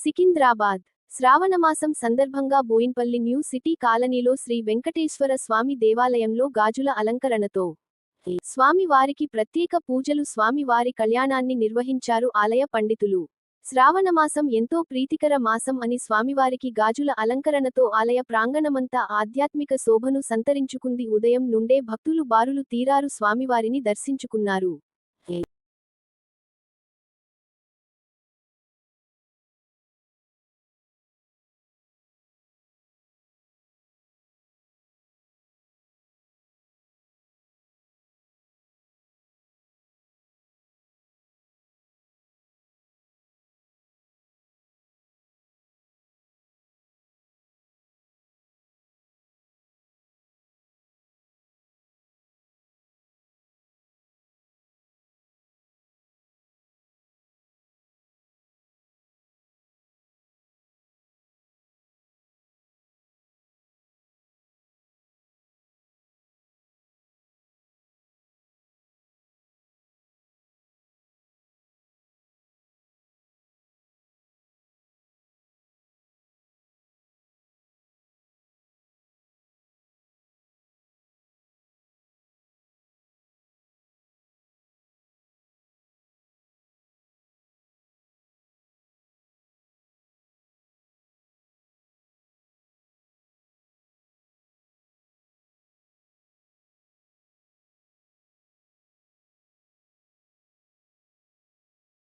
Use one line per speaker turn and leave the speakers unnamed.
సికింద్రాబాద్. శ్రావణమాసం సందర్భంగా Boinpally new city కాలనీలో శ్రీ వెంకటేశ్వర స్వామి దేవాలయంలో గాజుల అలంకరణతో స్వామివారికి ప్రత్యేక పూజలు స్వామివారి కళ్యాణాన్ని నిర్వహించారు ఆలయ పండితులు. శ్రావణమాసం ఎంతో ప్రీతికర మాసం అని స్వామివారికి గాజుల అలంకరణతో ఆలయ ప్రాంగణమంతా ఆధ్యాత్మిక శోభను సంతరించుకుంది. ఉదయం నుండే భక్తులు బారులు తీరారు స్వామివారిని దర్శించుకున్నారు.